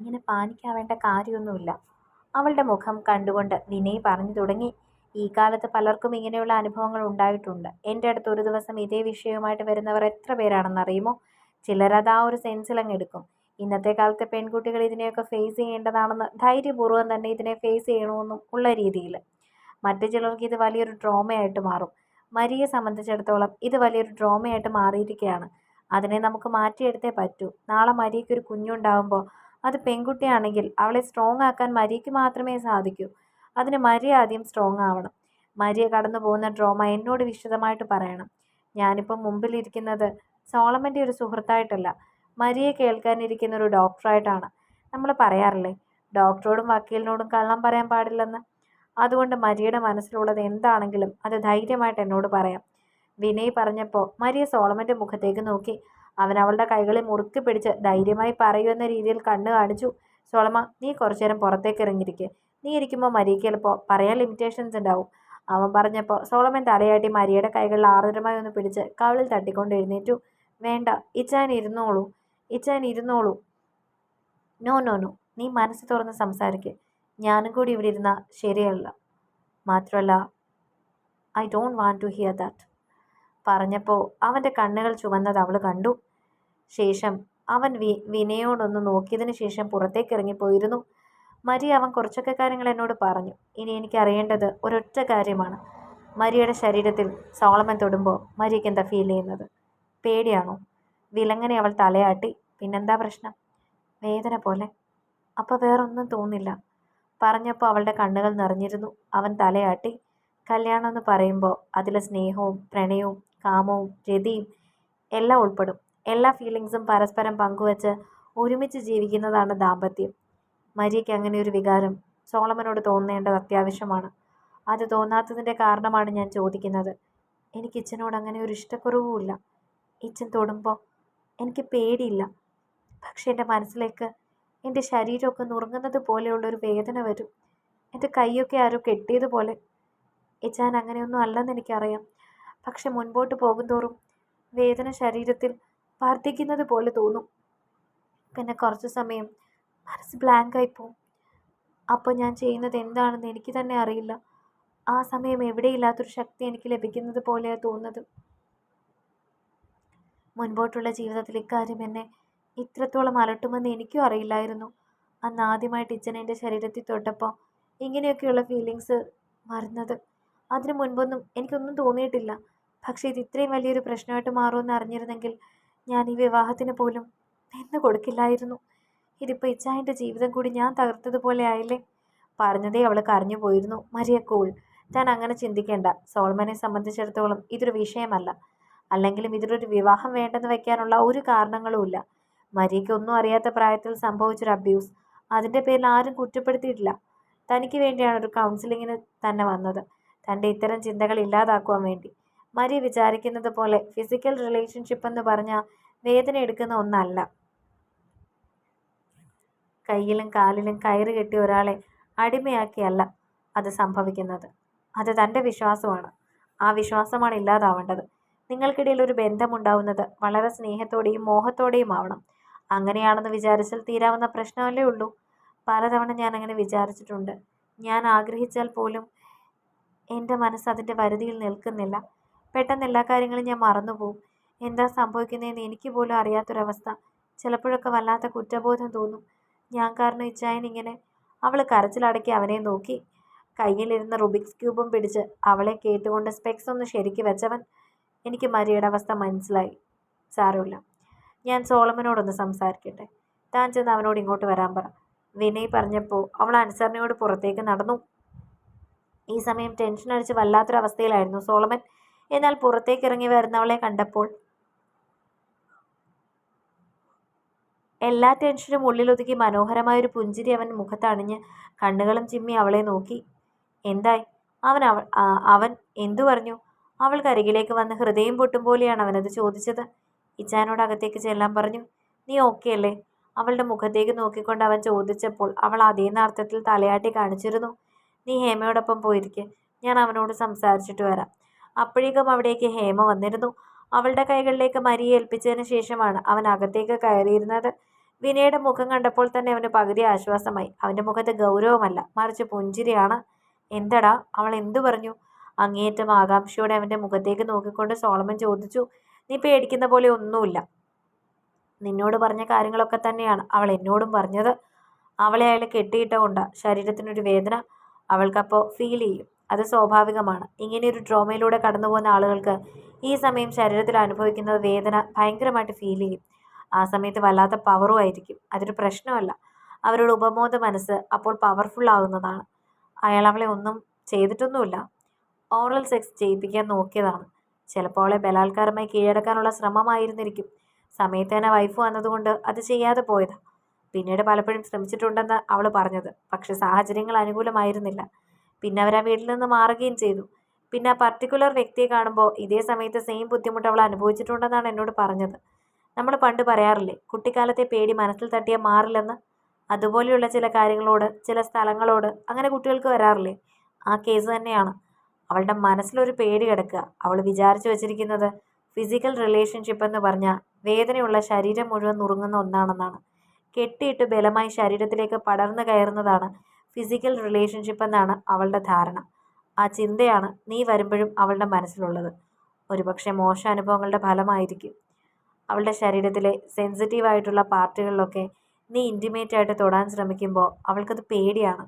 ഇങ്ങനെ പാനിക്കാവേണ്ട കാര്യമൊന്നുമില്ല. അവളുടെ മുഖം കണ്ടുകൊണ്ട് വിനയ് പറഞ്ഞു തുടങ്ങി. ഈ കാലത്ത് പലർക്കും ഇങ്ങനെയുള്ള അനുഭവങ്ങൾ ഉണ്ടായിട്ടുണ്ട്. എന്റെ അടുത്ത് ഒരു ദിവസം ഇതേ വിഷയവുമായിട്ട് വരുന്നവർ എത്ര പേരാണെന്നറിയുമോ ചിലരത് ആ ഒരു സെൻസിലങ്ങ് എടുക്കും. ഇന്നത്തെ കാലത്തെ പെൺകുട്ടികൾ ഇതിനെയൊക്കെ ഫേസ് ചെയ്യേണ്ടതാണെന്ന് ധൈര്യപൂർവം തന്നെ ഇതിനെ ഫേസ് ചെയ്യണമെന്നും ഉള്ള രീതിയിൽ. മറ്റു ചിലർക്ക് ഇത് വലിയൊരു ഡ്രോമയായിട്ട് മാറും. മരിയെ സംബന്ധിച്ചിടത്തോളം ഇത് വലിയൊരു ഡ്രോമയായിട്ട് മാറിയിരിക്കുകയാണ്. അതിനെ നമുക്ക് മാറ്റിയെടുത്തേ പറ്റൂ. നാളെ മരിയയ്ക്ക് ഒരു കുഞ്ഞുണ്ടാകുമ്പോൾ അത് പെൺകുട്ടിയാണെങ്കിൽ അവളെ സ്ട്രോങ് ആക്കാൻ മരിയയ്ക്ക് മാത്രമേ സാധിക്കൂ. അതിന് മരിയ ആദ്യം സ്ട്രോങ് ആവണം. മരിയ കടന്നു പോകുന്ന ഡ്രോമ എന്നോട് വിശദമായിട്ട് പറയണം. ഞാനിപ്പം മുമ്പിലിരിക്കുന്നത് സോളമന്റെ ഒരു സുഹൃത്തായിട്ടല്ല. മരിയെ കേൾക്കാനിരിക്കുന്ന ഒരു ഡോക്ടറായിട്ടാണ്. നമ്മൾ പറയാറില്ലേ ഡോക്ടറോടും വക്കീലിനോടും കള്ളം പറയാൻ പാടില്ലെന്ന്? അതുകൊണ്ട് മരിയയുടെ മനസ്സിലുള്ളത് എന്താണെങ്കിലും അത് ധൈര്യമായിട്ട് എന്നോട് പറയാം. വിനയ് പറഞ്ഞപ്പോൾ മരിയ സോളമന്റെ മുഖത്തേക്ക് നോക്കി അവൻ അവളുടെ കൈകളിൽ മുറുക്കി പിടിച്ച് ധൈര്യമായി പറയൂ എന്ന രീതിയിൽ കണ്ണു കാണിച്ചു. സോളമ നീ കുറച്ചു നേരം പുറത്തേക്ക് ഇറങ്ങിയിരിക്കുക നീ ഇരിക്കുമ്പോൾ മരിയയ്ക്ക് ചിലപ്പോൾ പറയാൻ ലിമിറ്റേഷൻസ് ഉണ്ടാവും. അവൻ പറഞ്ഞപ്പോൾ സോളമൻ തലയാട്ടി മരിയയുടെ കൈകളിൽ ആർദ്രമായി ഒന്ന് പിടിച്ച് കവിളിൽ തട്ടിക്കൊണ്ട് എഴുന്നേറ്റു. വേണ്ട ഇച്ചാൻ ഇരുന്നോളൂ. ഇച്ചാൻ ഇരുന്നോളൂ. നോ നോ നോ നീ മനസ്സ് തുറന്ന് സംസാരിക്കുക ഞാനും കൂടി ഇവിടെ ഇരുന്ന ശരിയല്ല. മാത്രമല്ല I don't want to hear that പറഞ്ഞപ്പോൾ അവന്റെ കണ്ണുകൾ ചുവന്നത് അവൾ കണ്ടു. ശേഷം അവൻ വി വിനയോടൊന്ന് നോക്കിയതിന് ശേഷം പുറത്തേക്ക് ഇറങ്ങിപ്പോയിരുന്നു മരി അവൻ കുറച്ചൊക്കെ കാര്യങ്ങൾ എന്നോട് പറഞ്ഞു. ഇനി എനിക്ക് അറിയേണ്ടത് ഒരൊറ്റ കാര്യമാണ്. മരിയുടെ ശരീരത്തിൽ സോളമൻ തൊടുമ്പോൾ മരിക്ക് എന്താ ഫീൽ ചെയ്യുന്നത്? പേടിയാണോ? വിലങ്ങനെ അവൾ തലയാട്ടി. പിന്നെന്താ പ്രശ്നം? വേദന പോലെ. അപ്പോൾ വേറൊന്നും തോന്നില്ല. പറഞ്ഞപ്പോൾ അവളുടെ കണ്ണുകൾ നിറഞ്ഞിരുന്നു. അവൻ തലയാട്ടി. കല്യാണം എന്ന് പറയുമ്പോൾ അതിലെ സ്നേഹവും പ്രണയവും കാമവും രതിയും എല്ലാം ഉൾപ്പെടും. എല്ലാ ഫീലിങ്സും പരസ്പരം പങ്കുവച്ച് ഒരുമിച്ച് ജീവിക്കുന്നതാണ് ദാമ്പത്യം. മരിയയ്ക്ക് അങ്ങനെ ഒരു വികാരം സോളമനോട് തോന്നേണ്ടത് അത്യാവശ്യമാണ്. അത് തോന്നാത്തതിന്റെ കാരണമാണ് ഞാൻ ചോദിക്കുന്നത്. എനിക്ക് ഇച്ചനോട് അങ്ങനെ ഒരു ഇഷ്ടക്കുറവുമില്ല ഇച്ചൻ തൊടുമ്പോൾ എനിക്ക് പേടിയില്ല. പക്ഷെ എന്റെ മനസ്സിലേക്ക് എന്റെ ശരീരമൊക്കെ നുറുങ്ങുന്നത് പോലെയുള്ളൊരു വേദന വരും. എന്റെ കൈയൊക്കെ ആരോ കെട്ടിയതുപോലെ. ഇച്ചാൻ അങ്ങനെയൊന്നും അല്ലെന്ന് എനിക്കറിയാം. പക്ഷെ മുൻപോട്ട് പോകുന്തോറും വേദന ശരീരത്തിൽ വർദ്ധിക്കുന്നത് പോലെ തോന്നും. പിന്നെ കുറച്ച് സമയം മനസ്സ് ബ്ലാങ്കായി പോവും. അപ്പോൾ ഞാൻ ചെയ്യുന്നത് എന്താണെന്ന് എനിക്ക് തന്നെ അറിയില്ല. ആ സമയം എവിടെയില്ലാത്തൊരു ശക്തി എനിക്ക് ലഭിക്കുന്നത് പോലെയാണ് തോന്നുന്നത്. മുൻപോട്ടുള്ള ജീവിതത്തിൽ ഇക്കാര്യം എന്നെ ഇത്രത്തോളം അലട്ടുമെന്ന് എനിക്കും അറിയില്ലായിരുന്നു. അന്ന് ആദ്യമായിട്ട് ഇച്ചൻ എന്റെ ശരീരത്തിൽ തൊട്ടപ്പോൾ ഇങ്ങനെയൊക്കെയുള്ള ഫീലിങ്സ് വരുന്നത് അതിനു മുൻപൊന്നും എനിക്കൊന്നും തോന്നിയിട്ടില്ല. പക്ഷേ ഇത് ഇത്രയും വലിയൊരു പ്രശ്നമായിട്ട് മാറുമെന്ന് അറിഞ്ഞിരുന്നെങ്കിൽ ഞാൻ ഈ വിവാഹത്തിന് പോലും നിന്ന് കൊടുക്കില്ലായിരുന്നു. ഇതിപ്പോൾ ഇച്ചായന്റെ ജീവിതം കൂടി ഞാൻ തകർത്തതുപോലെ ആയില്ലേ? പറഞ്ഞതേ അവൾ കരഞ്ഞു പോയിരുന്നു. മരിയ കൂൾ താൻ അങ്ങനെ ചിന്തിക്കേണ്ട. സോൾമനെ സംബന്ധിച്ചിടത്തോളം ഇതൊരു വിഷയമല്ല. അല്ലെങ്കിലും ഇതിലൊരു വിവാഹം വേണ്ടെന്ന് വെക്കാനുള്ള ഒരു കാരണങ്ങളുമില്ല മരിയയ്ക്ക് ഒന്നും അറിയാത്ത പ്രായത്തിൽ സംഭവിച്ചൊരു അബ്യൂസ് അതിന്റെ പേരിൽ ആരും കുറ്റപ്പെടുത്തിയിട്ടില്ല. തനിക്ക് വേണ്ടിയാണ് ഒരു കൗൺസിലിങ്ങിന് തന്നെ വന്നത്. തന്റെ ഇത്തരം ചിന്തകൾ ഇല്ലാതാക്കുവാൻ വേണ്ടി. മരിയ വിചാരിക്കുന്നത് പോലെ ഫിസിക്കൽ റിലേഷൻഷിപ്പ് എന്ന് പറഞ്ഞാൽ വേദന എടുക്കുന്ന ഒന്നല്ല. കയ്യിലും കാലിലും കയറ് കെട്ടി ഒരാളെ അടിമയാക്കിയല്ല അത് സംഭവിക്കുന്നത്. അത് തന്റെ വിശ്വാസമാണ്. ആ വിശ്വാസമാണ് ഇല്ലാതാവേണ്ടത്. നിങ്ങൾക്കിടയിൽ ഒരു ബന്ധമുണ്ടാവുന്നത് വളരെ സ്നേഹത്തോടെയും മോഹത്തോടെയും ആവണം. അങ്ങനെയാണെന്ന് വിചാരിച്ചാൽ തീരാവുന്ന പ്രശ്നമല്ലേ ഉള്ളൂ. പലതവണ ഞാൻ അങ്ങനെ വിചാരിച്ചിട്ടുണ്ട്. ഞാൻ ആഗ്രഹിച്ചാൽ പോലും എന്റെ മനസ്സ് അതിന്റെ വരുതിയിൽ നിൽക്കുന്നില്ല. പെട്ടെന്ന് എല്ലാ കാര്യങ്ങളും ഞാൻ മറന്നുപോകും എന്താ സംഭവിക്കുന്നതെന്ന് എനിക്ക് പോലും അറിയാത്തൊരവസ്ഥ. ചിലപ്പോഴൊക്കെ വല്ലാത്ത കുറ്റബോധം തോന്നും. ഞാൻ കാരണം ഇച്ചായൻ ഇങ്ങനെ അവൾ കരച്ചിലടക്കി അവനെ നോക്കി. കയ്യിലിരുന്ന റുബിക്സ് ക്യൂബും പിടിച്ച് അവളെ കേട്ടുകൊണ്ട് സ്പെക്സ് ഒന്ന് ശരിക്ക് വെച്ചവൻ എനിക്ക് മരിയുടെ അവസ്ഥ മനസ്സിലായി. സാരമില്ല. ഞാൻ സോളമനോടൊന്ന് സംസാരിക്കട്ടെ. താൻ ചെന്ന് അവനോട് ഇങ്ങോട്ട് വരാൻ പറ. വിനയ് പറഞ്ഞപ്പോൾ അവൾ അനുസരണയോട് പുറത്തേക്ക് നടന്നു. ഈ സമയം ടെൻഷൻ അടിച്ച് വല്ലാത്തൊരവസ്ഥയിലായിരുന്നു സോളമൻ. എന്നാൽ പുറത്തേക്ക് ഇറങ്ങി വരുന്നവളെ കണ്ടപ്പോൾ എല്ലാ ടെൻഷനും ഉള്ളിലൊതുക്കി മനോഹരമായൊരു പുഞ്ചിരി അവൻ മുഖത്തണിഞ്ഞ് കണ്ണുകളും ചിമ്മി അവളെ നോക്കി. എന്തായി? അവൻ അവൾ അവൻ എന്തു പറഞ്ഞു? അവൾക്കരികിലേക്ക് വന്ന് ഹൃദയം പൊട്ടും പോലെയാണ് അവനത് ചോദിച്ചത്. ഇച്ചാനോട് അകത്തേക്ക് ചെല്ലാൻ പറഞ്ഞു. നീ ഓക്കെ അല്ലേ? അവളുടെ മുഖത്തേക്ക് നോക്കിക്കൊണ്ട് അവൻ ചോദിച്ചപ്പോൾ അവൾ അതേ നാർത്ഥത്തിൽ തലയാട്ടി കാണിച്ചിരുന്നു. നീ ഹേമയോടൊപ്പം പോയിരിക്കെ. ഞാൻ അവനോട് സംസാരിച്ചിട്ട് വരാം. അപ്പോഴേക്കും അവിടേക്ക് ഹേമ വന്നിരുന്നു. അവളുടെ കൈകളിലേക്ക് മരിയെ ഏൽപ്പിച്ചതിന് ശേഷമാണ് അവൻ അകത്തേക്ക് കയറിയിരുന്നത്. വിനയുടെ മുഖം കണ്ടപ്പോൾ തന്നെ അവന് പകുതി ആശ്വാസമായി. അവന്റെ മുഖത്ത് ഗൗരവമല്ല മറിച്ച് പുഞ്ചിരിയാണ്. എന്തടാ അവൾ എന്തു പറഞ്ഞു? അങ്ങേയറ്റം ആകാംക്ഷയോടെ അവന്റെ മുഖത്തേക്ക് നോക്കിക്കൊണ്ട് സോളമൻ ചോദിച്ചു. നീ പേടിക്കുന്ന പോലെ ഒന്നുമില്ല. നിന്നോട് പറഞ്ഞ കാര്യങ്ങളൊക്കെ തന്നെയാണ് അവൾ എന്നോടും പറഞ്ഞത്. അവളെ അയാൾ കെട്ടിയിട്ട ശരീരത്തിനൊരു വേദന. അവൾക്കപ്പോൾ ഫീൽ ചെയ്യും. അത് സ്വാഭാവികമാണ്. ഇങ്ങനെയൊരു ഡ്രോമയിലൂടെ കടന്നു പോകുന്ന ആളുകൾക്ക് ഈ സമയം ശരീരത്തിൽ അനുഭവിക്കുന്ന വേദന ഭയങ്കരമായിട്ട് ഫീൽ ചെയ്യും. ആ സമയത്ത് വല്ലാത്ത പവറും ആയിരിക്കും. അതൊരു പ്രശ്നമല്ല. അവരുടെ ഉപബോധ മനസ്സ് അപ്പോൾ പവർഫുൾ ആകുന്നതാണ്. അയാൾ അവളെ ഒന്നും ചെയ്തിട്ടൊന്നുമില്ല. ഓറൽ സെക്സ് ചെയ്യിപ്പിക്കാൻ നോക്കിയതാണ്. ചിലപ്പോൾ അവളെ ബലാത്കാരമായി കീഴടക്കാനുള്ള ശ്രമമായിരുന്നിരിക്കും. സമയത്ത് തന്നെ വൈഫ് വന്നതുകൊണ്ട് അത് ചെയ്യാതെ പോയതാണ് പിന്നീട് പലപ്പോഴും ശ്രമിച്ചിട്ടുണ്ടെന്ന് അവൾ പറഞ്ഞത്. പക്ഷെ സാഹചര്യങ്ങൾ അനുകൂലമായിരുന്നില്ല. പിന്നെ അവർ ആ വീട്ടിൽ നിന്ന് മാറുകയും ചെയ്തു. പിന്നെ ആ പർട്ടിക്കുലർ വ്യക്തിയെ കാണുമ്പോൾ ഇതേ സമയത്ത് സെയിം ബുദ്ധിമുട്ട് അവൾ അനുഭവിച്ചിട്ടുണ്ടെന്നാണ് എന്നോട് പറഞ്ഞത്. നമ്മൾ പണ്ട് പറയാറില്ലേ കുട്ടിക്കാലത്തെ പേടി മനസ്സിൽ തട്ടിയാൽ മാറില്ലെന്ന്? അതുപോലെയുള്ള ചില കാര്യങ്ങളോട് ചില സ്ഥലങ്ങളോട് അങ്ങനെ കുട്ടികൾക്ക് വരാറില്ലേ? ആ കേസ് തന്നെയാണ്. അവളുടെ മനസ്സിലൊരു പേടി കിടക്കുക. അവൾ വിചാരിച്ചു വെച്ചിരിക്കുന്നത് ഫിസിക്കൽ റിലേഷൻഷിപ്പ് എന്ന് പറഞ്ഞാൽ വേദനയുള്ള ശരീരം മുഴുവൻ നുറുങ്ങുന്ന ഒന്നാണെന്നാണ്. കെട്ടിയിട്ട് ബലമായി ശരീരത്തിലേക്ക് പടർന്നു കയറുന്നതാണ് ഫിസിക്കൽ റിലേഷൻഷിപ്പ് എന്നാണ് അവളുടെ ധാരണ. ആ ചിന്തയാണ് നീ വരുമ്പോഴും അവളുടെ മനസ്സിലുള്ളത്. ഒരുപക്ഷെ മോശ അനുഭവങ്ങളുടെ ഫലമായിരിക്കും. അവളുടെ ശരീരത്തിലെ സെൻസിറ്റീവ് ആയിട്ടുള്ള പാർട്ടുകളിലൊക്കെ നീ ഇന്റിമേറ്റ് ആയിട്ട് തൊടാൻ ശ്രമിക്കുമ്പോൾ അവൾക്കത് പേടിയാണ്.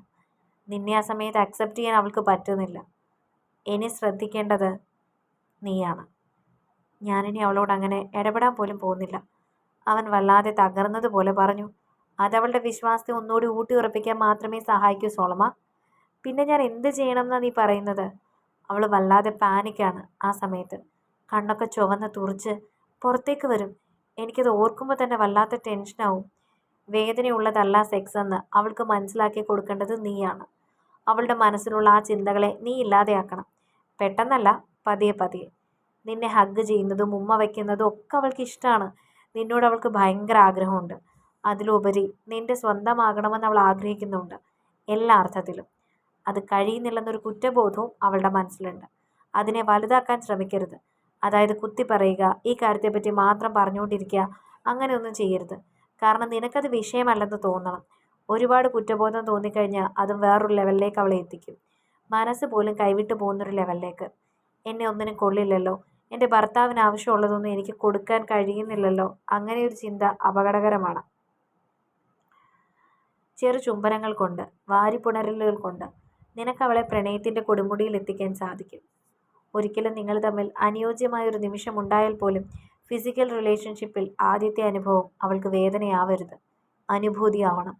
നിന്നെ ആ സമയത്ത് അക്സെപ്റ്റ് ചെയ്യാൻ അവൾക്ക് പറ്റുന്നില്ല. ഇനി ശ്രദ്ധിക്കേണ്ടത് നീയാണ്. ഞാനിനി അവളോട് അങ്ങനെ ഇടപെടാൻ പോലും പോകുന്നില്ല. അവൻ വല്ലാതെ തകർന്നതുപോലെ പറഞ്ഞു. അതവളുടെ വിശ്വാസത്തെ ഒന്നുകൂടി ഊട്ടി ഉറപ്പിക്കാൻ മാത്രമേ സഹായിക്കൂ സോളമ. പിന്നെ ഞാൻ എന്ത് ചെയ്യണം എന്നാണ് നീ പറയുന്നത്? അവൾ വല്ലാതെ പാനിക്കാണ് ആ സമയത്ത്. കണ്ണൊക്കെ ചുവന്ന് തുറിച്ച് പുറത്തേക്ക് വരും. എനിക്കത് ഓർക്കുമ്പോൾ തന്നെ വല്ലാത്ത ടെൻഷനാവും. വേദനയുള്ളതല്ല സെക്സ് എന്ന് അവൾക്ക് മനസ്സിലാക്കി കൊടുക്കേണ്ടത് നീയാണ്. അവളുടെ മനസ്സിലുള്ള ആ ചിന്തകളെ നീ ഇല്ലാതെയാക്കണം. പെട്ടെന്നല്ല പതിയെ പതിയെ. നിന്നെ ഹഗ് ചെയ്യുന്നതും ഉമ്മ വയ്ക്കുന്നതും ഒക്കെ അവൾക്ക് ഇഷ്ടമാണ് നിന്നോട് അവൾക്ക് ഭയങ്കര ആഗ്രഹമുണ്ട്. അതിലുപരി നിന്റെ സ്വന്തമാകണമെന്ന് അവൾ ആഗ്രഹിക്കുന്നുണ്ട് എല്ലാ അർത്ഥത്തിലും. അത് കഴിയുന്നില്ലെന്നൊരു കുറ്റബോധവും അവളുടെ മനസ്സിലുണ്ട്. അതിനെ വലുതാക്കാൻ ശ്രമിക്കരുത്. അതായത് കുത്തി പറയുക ഈ കാര്യത്തെപ്പറ്റി മാത്രം പറഞ്ഞുകൊണ്ടിരിക്കുക അങ്ങനെയൊന്നും ചെയ്യരുത്. കാരണം നിനക്കത് വിഷയമല്ലെന്ന് തോന്നണം. ഒരുപാട് കുറ്റബോധം തോന്നിക്കഴിഞ്ഞാൽ അതും വേറൊരു ലെവലിലേക്ക് അവളെ എത്തിക്കും. മനസ്സ് പോലും കൈവിട്ട് പോകുന്നൊരു ലെവലിലേക്ക്. എന്നെ ഒന്നിനും കൊള്ളില്ലല്ലോ. എന്റെ ഭർത്താവിന് ആവശ്യമുള്ളതൊന്നും എനിക്ക് കൊടുക്കാൻ കഴിയുന്നില്ലല്ലോ. അങ്ങനെയൊരു ചിന്ത അപകടകരമാണ്. ചെറു ചുംബനങ്ങൾ കൊണ്ട് വാരിപ്പുണരലുകൾ കൊണ്ട് നിനക്ക് അവളെ പ്രണയത്തിന്റെ കൊടുമുടിയിൽ എത്തിക്കാൻ സാധിക്കും. ഒരിക്കലും നിങ്ങൾ തമ്മിൽ അനുയോജ്യമായ ഒരു നിമിഷം ഉണ്ടായാൽ പോലും ഫിസിക്കൽ റിലേഷൻഷിപ്പിൽ ആദ്യത്തെ അനുഭവം അവൾക്ക് വേദനയാവരുത്. അനുഭൂതിയാവണം.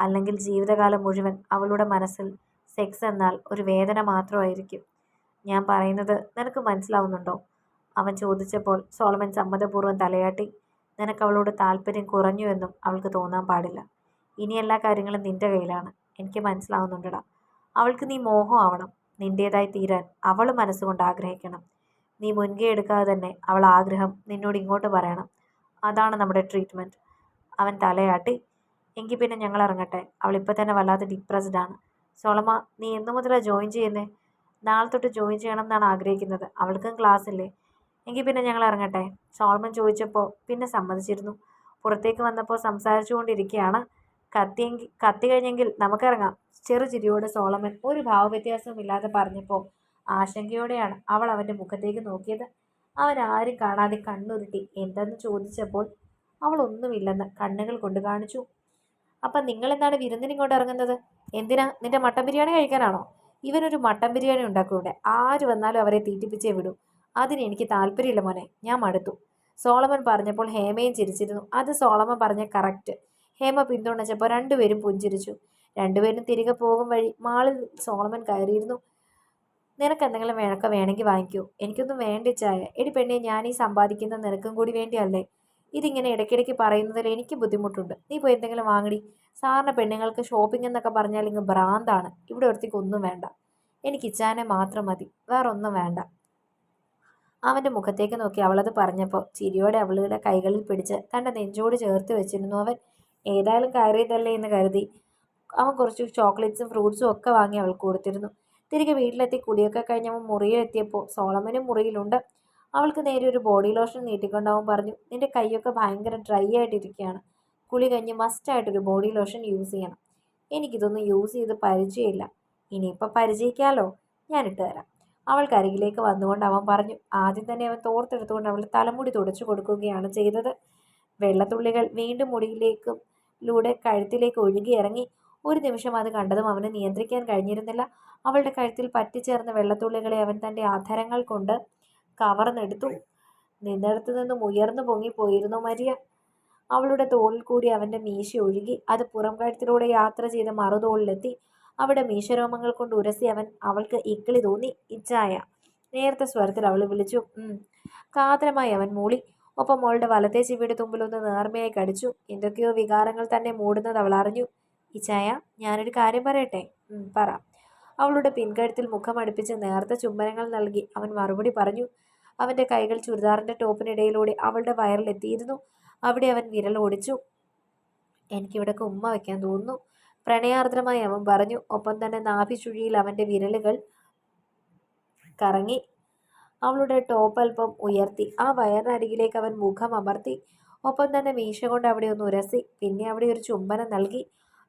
അല്ലെങ്കിൽ ജീവിതകാലം മുഴുവൻ അവളുടെ മനസ്സിൽ സെക്സ് എന്നാൽ ഒരു വേദന മാത്രമായിരിക്കും. ഞാൻ പറയുന്നത് നിനക്ക് മനസ്സിലാവുന്നുണ്ടോ? അവൻ ചോദിച്ചപ്പോൾ സോളമൻ സമ്മതപൂർവം തലയാട്ടി നിനക്ക് അവളോട് താല്പര്യം കുറഞ്ഞു എന്നും അവൾക്ക് തോന്നാൻ പാടില്ല. ഇനി എല്ലാ കാര്യങ്ങളും നിന്റെ കയ്യിലാണ്. എനിക്ക് മനസ്സിലാവുന്നുണ്ടടാ. അവൾക്ക് നീ മോഹമാവണം. നിന്റേതായി തീരാൻ അവൾ മനസ്സുകൊണ്ട് ആഗ്രഹിക്കണം. നീ മുൻകൈ എടുക്കാതെ തന്നെ അവൾ ആഗ്രഹം നിന്നോട് ഇങ്ങോട്ട് പറയണം. അതാണ് നമ്മുടെ ട്രീറ്റ്മെന്റ് അവൻ തലയാട്ടി എങ്കിൽ പിന്നെ ഞങ്ങൾ ഇറങ്ങട്ടെ. അവൾ ഇപ്പോൾ തന്നെ വല്ലാതെ ഡിപ്രസ്ഡ് ആണ്. സോളമ നീ എന്നു മുതലാണ് ജോയിൻ ചെയ്യുന്നേ? നാളെ തൊട്ട് ജോയിൻ ചെയ്യണം എന്നാണ് ആഗ്രഹിക്കുന്നത്. അവൾക്കും ക്ലാസ് ഇല്ലേ? എങ്കിൽ പിന്നെ ഞങ്ങൾ ഇറങ്ങട്ടെ. സോളമൻ ചോദിച്ചപ്പോൾ പിന്നെ സമ്മതിച്ചിരുന്നു. പുറത്തേക്ക് വന്നപ്പോൾ സംസാരിച്ചുകൊണ്ടിരിക്കുകയാണ് കത്തിയെങ്കിൽ കത്തി കഴിഞ്ഞെങ്കിൽ നമുക്കിറങ്ങാം. ചെറു ചിരിയോട് സോളമൻ ഒരു ഭാവവ്യത്യാസവും ഇല്ലാതെ പറഞ്ഞപ്പോൾ ആശങ്കയോടെയാണ് അവൾ അവന്റെ മുഖത്തേക്ക് നോക്കിയത്. അവൻ ആരും കാണാതെ കണ്ണുരുട്ടി എന്തെന്ന് ചോദിച്ചപ്പോൾ അവൾ ഒന്നുമില്ലെന്ന് കണ്ണുകൾ കൊണ്ട് കാണിച്ചു. അപ്പം നിങ്ങൾ എന്താണ് വിരുന്നിന് ഇങ്ങോട്ട് ഇറങ്ങുന്നത്? എന്തിനാ? നിന്റെ മട്ടൻ ബിരിയാണി കഴിക്കാനാണോ? ഇവനൊരു മട്ടൻ ബിരിയാണി ഉണ്ടാക്കും ഇവിടെ ആര് വന്നാലും അവരെ തീറ്റിപ്പിച്ചേ വിടൂ. അതിന് എനിക്ക് താല്പര്യമില്ല മോനെ. ഞാൻ മടുത്തു. സോളമൻ പറഞ്ഞപ്പോൾ ഹേമയും ചിരിച്ചിരുന്നു. അത് സോളമൻ പറഞ്ഞ കറക്റ്റ്. ഹേമ പിന്തുണച്ചപ്പോൾ രണ്ടുപേരും പുഞ്ചിരിച്ചു. രണ്ടുപേരും തിരികെ പോകും വഴി മാളിൽ സോളമൻ കയറിയിരുന്നു. നിനക്ക് എന്തെങ്കിലും വേണക്ക വേണമെങ്കിൽ വാങ്ങിക്കൂ. എനിക്കൊന്നും വേണ്ട ചായ. എടി പെണ്ണെ ഞാൻ ഈ സമ്പാദിക്കുന്ന നിനക്കും കൂടി വേണ്ടിയല്ലേ? ഇതിങ്ങനെ ഇടയ്ക്കിടയ്ക്ക് പറയുന്നതിൽ എനിക്ക് ബുദ്ധിമുട്ടുണ്ട്. നീ പോയി എന്തെങ്കിലും വാങ്ങടി. സാറിന് പെണ്ണുങ്ങൾക്ക് ഷോപ്പിംഗ് എന്നൊക്കെ പറഞ്ഞാൽ ഇങ്ങ് ഭ്രാന്താണ്. ഇവിടെ ഒരുത്തേക്ക് ഒന്നും വേണ്ട. എനിക്ക് ഇച്ചാനെ മാത്രം മതി. വേറൊന്നും വേണ്ട. അവന്റെ മുഖത്തേക്ക് നോക്കി അവളത് പറഞ്ഞപ്പോൾ ചിരിയോടെ അവളുടെ കൈകളിൽ പിടിച്ച് തന്റെ നെഞ്ചോട് ചേർത്ത് വെച്ചിരുന്നു അവൻ. ഏതായാലും കയറിയതല്ലേ എന്ന് കരുതി അവൻ കുറച്ച് ചോക്ലേറ്റ്സും ഫ്രൂട്ട്സും ഒക്കെ വാങ്ങി അവൾക്ക് കൊടുത്തിരുന്നു. തിരികെ വീട്ടിലെത്തി കുടിയൊക്കെ കഴിഞ്ഞ് അവൻ മുറിയിൽ എത്തിയപ്പോൾ സോളമനും മുറിയിലുണ്ട്. അവൾക്ക് നേരെ ഒരു ബോഡി ലോഷൻ നീട്ടിക്കൊണ്ടവൻ പറഞ്ഞു നിന്റെ കൈയൊക്കെ ഭയങ്കര ഡ്രൈ ആയിട്ടിരിക്കുകയാണ്. കുളി കഴിഞ്ഞ് മസ്റ്റായിട്ടൊരു ബോഡി ലോഷൻ യൂസ് ചെയ്യണം. എനിക്കിതൊന്നും യൂസ് ചെയ്ത് പരിചയമില്ല. ഇനിയിപ്പോൾ പരിചയിക്കാമല്ലോ ഞാനിട്ട് തരാം. അവൾക്കരികിലേക്ക് വന്നുകൊണ്ട് അവൻ പറഞ്ഞു ആദ്യം തന്നെ അവൻ തോർത്തെടുത്തുകൊണ്ട് അവൾ തലമുടി തുടച്ചു കൊടുക്കുകയാണ് ചെയ്തത്. വെള്ളത്തുള്ളികൾ വീണ്ടും മുടിയിലേക്കും ലൂടെ കഴുത്തിലേക്ക് ഒഴുകിയിറങ്ങി ഒരു നിമിഷം അത് കണ്ടതും അവന് നിയന്ത്രിക്കാൻ കഴിഞ്ഞിരുന്നില്ല. അവളുടെ കഴുത്തിൽ പറ്റിച്ചേർന്ന വെള്ളത്തുള്ളികളെ അവൻ തന്റെ ആധാരങ്ങൾ കൊണ്ട് കവർന്നെടുത്തു. നിന്നിടത്തു നിന്നും ഉയർന്നു പൊങ്ങിപ്പോയിരുന്നു മരിയ. അവളുടെ തോളിൽ കൂടി അവന്റെ മീശ ഒഴുകി. അത് പുറം കഴുത്തിലൂടെ യാത്ര ചെയ്ത് മറുതോളിലെത്തി. അവിടെ മീശരോമങ്ങൾ കൊണ്ട് ഉരസി അവൻ അവൾക്ക് ഇക്കിളി തോന്നി. ഇച്ചായ നേരത്തെ സ്വരത്തിൽ അവൾ വിളിച്ചു. കാതരമായി അവൻ മൂളി. ഒപ്പം മോളുടെ വലത്തെ ചെവിയുടെ തുമ്പിലൊന്ന് നേർമയായി കടിച്ചു. എന്തൊക്കെയോ വികാരങ്ങൾ തന്നെ മൂടുന്നത് അവൾ അറിഞ്ഞു. ഇച്ചായ ഞാനൊരു കാര്യം പറയട്ടെ? പറ. അവളുടെ പിൻകഴുത്തിൽ മുഖമടുപ്പിച്ച് നേർത്ത ചുംബനങ്ങൾ നൽകി അവൻ മറുപടി പറഞ്ഞു. അവന്റെ കൈകൾ ചുരിദാറിന്റെ ടോപ്പിനിടയിലൂടെ അവളുടെ വയറിലെത്തിയിരുന്നു അവിടെ അവൻ വിരൽ ഓടിച്ചു. എനിക്കിവിടെ ഉമ്മ വയ്ക്കാൻ തോന്നുന്നു. പ്രണയാർദ്രമായി അവൻ പറഞ്ഞു. ഒപ്പം തന്നെ നാഭി ചുഴിയിൽ അവന്റെ വിരലുകൾ കറങ്ങി. അവളുടെ ടോപ്പ് അല്പം ഉയർത്തി. ആ വയറിനരികിലേക്ക് അവൻ മുഖം അമർത്തി. ഒപ്പം തന്നെ മീശ കൊണ്ട് അവിടെ ഒന്ന് ഉരസി. പിന്നെ അവിടെ ഒരു ചുംബനം നൽകി.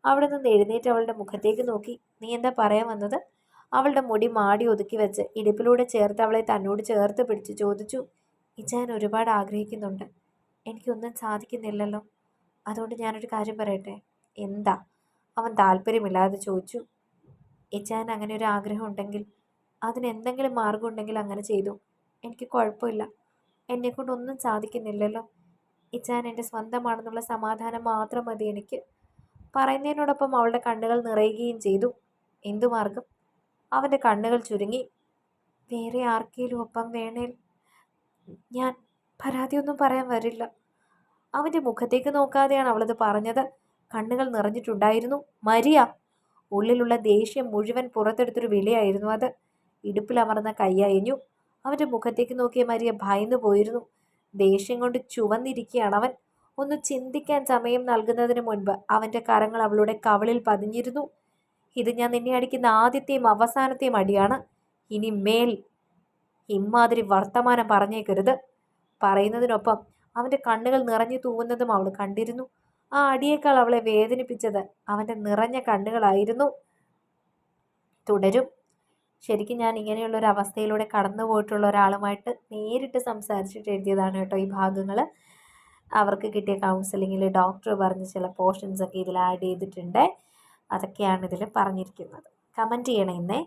അവിടെ നിന്ന് എഴുന്നേറ്റ് അവളുടെ മുഖത്തേക്ക് നോക്കി. നീ എന്താ പറയാൻ വന്നത്? അവളുടെ മുടി മാടി ഒതുക്കി വെച്ച് ഇടുപ്പിലൂടെ ചേർത്ത് അവളെ തന്നോട് ചേർത്ത് പിടിച്ച് ചോദിച്ചു. ഇച്ചാൻ ഒരുപാട് ആഗ്രഹിക്കുന്നുണ്ട്. എനിക്കൊന്നും സാധിക്കുന്നില്ലല്ലോ. അതുകൊണ്ട് ഞാനൊരു കാര്യം പറയട്ടെ? എന്താ? അവൻ താല്പര്യമില്ലാതെ ചോദിച്ചു. ഇച്ചാൻ അങ്ങനെ ഒരു ആഗ്രഹം ഉണ്ടെങ്കിൽ അതിന് എന്തെങ്കിലും ഉണ്ടെങ്കിൽ അങ്ങനെ ചെയ്തു. എനിക്ക് കുഴപ്പമില്ല. എന്നെക്കൊണ്ടൊന്നും സാധിക്കുന്നില്ലല്ലോ. ഇച്ചാൻ എന്റെ സ്വന്തമാണെന്നുള്ള സമാധാനം മാത്രം മതി എനിക്ക്. പറയുന്നതിനോടൊപ്പം അവളുടെ കണ്ണുകൾ നിറയുകയും ചെയ്തു. എന്തു മാർഗം? അവന്റെ കണ്ണുകൾ ചുരുങ്ങി. വേറെ ആർക്കെങ്കിലും ഒപ്പം വേണേൽ ഞാൻ പരാതിയൊന്നും പറയാൻ വരില്ല. അവന്റെ മുഖത്തേക്ക് നോക്കാതെയാണ് അവളത് പറഞ്ഞത്. കണ്ണുകൾ നിറഞ്ഞിട്ടുണ്ടായിരുന്നു. മരിയ! ഉള്ളിലുള്ള ദേഷ്യം മുഴുവൻ പുറത്തെടുത്തൊരു വിളിയായിരുന്നു അത്. ഇടുപ്പിലമർന്ന കൈയയഞ്ഞു അവന്റെ മുഖത്തേക്ക് നോക്കിയ മരിയ ഭയന്നു പോയിരുന്നു. ദേഷ്യം കൊണ്ട് ചുവന്നിരിക്കുകയാണ് അവൻ. ഒന്ന് ചിന്തിക്കാൻ സമയം നൽകുന്നതിന് മുൻപ് അവന്റെ കരങ്ങൾ അവളുടെ കവളിൽ പതിഞ്ഞിരുന്നു. ഇത് ഞാൻ നിന്നെ അടിക്കുന്ന ആദ്യത്തെയും അവസാനത്തെയും അടിയാണ്. ഇനി മേൽ ഇമ്മാതിരി വർത്തമാനം പറഞ്ഞേക്കരുത്. പറയുന്നതിനൊപ്പം അവന്റെ കണ്ണുകൾ നിറഞ്ഞു തൂവുന്നതും അവൾ കണ്ടിരുന്നു. ആ അടിയേക്കാൾ അവളെ വേദനിപ്പിച്ചത് അവന്റെ നിറഞ്ഞ കണ്ണുകളായിരുന്നു. തുടരും. ശരിക്കും ഞാൻ ഇങ്ങനെയുള്ള ഒരു അവസ്ഥയിലൂടെ കടന്നു പോയിട്ടുള്ള ഒരാളുമായിട്ട് നേരിട്ട് സംസാരിച്ചിട്ട് എഴുതിയതാണ് കേട്ടോ ഈ ഭാഗങ്ങൾ അവർക്ക് കിട്ടിയ കൗൺസിലിങ്ങിൽ ഡോക്ടർ പറഞ്ഞ ചില പോർഷൻസ് ഒക്കെ ഇതിൽ ആഡ് ചെയ്തിട്ടുണ്ട്. അതൊക്കെയാണ് ഇതിൽ പറഞ്ഞിരിക്കുന്നത്. കമന്റ് ചെയ്യണേ ഇന്നേ.